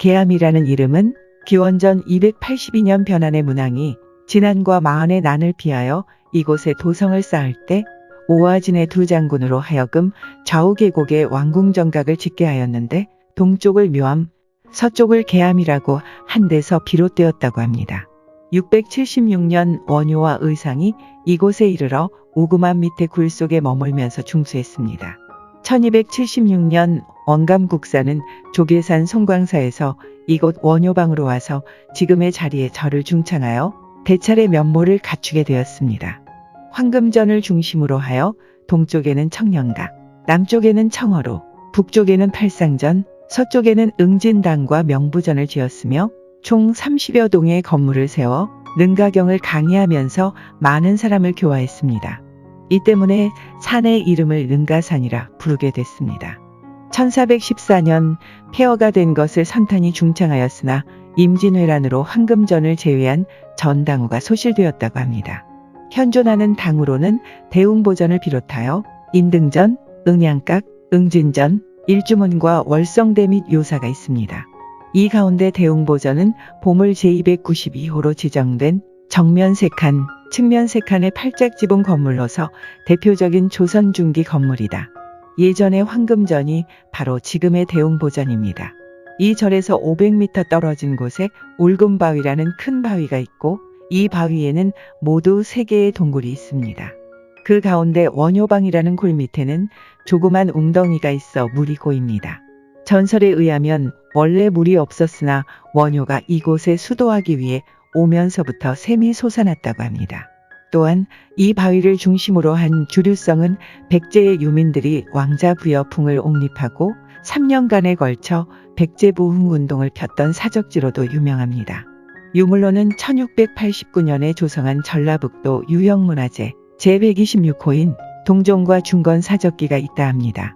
계암이라는 이름은 기원전 282년 변환의 문왕이 진안과 마한의 난을 피하여 이곳에 도성을 쌓을 때 오아진의 두 장군으로 하여금 좌우 계곡에 왕궁정각을 짓게 하였는데 동쪽을 묘암, 서쪽을 계암이라고 한 데서 비롯되었다고 합니다. 676년 원효와 의상이 이곳에 이르러 오구만 밑에 굴 속에 머물면서 중수했습니다. 1276년 원감국사는 조계산 송광사에서 이곳 원효방으로 와서 지금의 자리에 절을 중창하여 대차례 면모를 갖추게 되었습니다. 황금전을 중심으로 하여 동쪽에는 청년각, 남쪽에는 청어로, 북쪽에는 팔상전, 서쪽에는 응진당과 명부전을 지었으며 총 30여 동의 건물을 세워 능가경을 강의하면서 많은 사람을 교화했습니다. 이 때문에 산의 이름을 능가산이라 부르게 됐습니다. 1414년 폐허가 된 것을 선탄이 중창하였으나 임진왜란으로 황금전을 제외한 전당후가 소실되었다고 합니다. 현존하는 당으로는 대웅보전을 비롯하여 인등전, 응양각, 응진전, 일주문과 월성대 및 요사가 있습니다. 이 가운데 대웅보전은 보물 제292호로 지정된 정면 3칸, 측면 3칸의 팔짝 지붕 건물로서 대표적인 조선 중기 건물이다. 예전의 황금전이 바로 지금의 대웅보전입니다. 이 절에서 500m 떨어진 곳에 울금바위라는 큰 바위가 있고 이 바위에는 모두 3개의 동굴이 있습니다. 그 가운데 원효방이라는 굴 밑에는 조그만 웅덩이가 있어 물이 고입니다. 전설에 의하면 원래 물이 없었으나 원효가 이곳에 수도하기 위해 오면서부터 샘이 솟아났다고 합니다. 또한 이 바위를 중심으로 한 주류성은 백제의 유민들이 왕자 부여풍을 옹립하고 3년간에 걸쳐 백제부흥 운동을 폈던 사적지로도 유명합니다. 유물로는 1689년에 조성한 전라북도 유형문화재 제126호인 동종과 중건 사적기가 있다 합니다.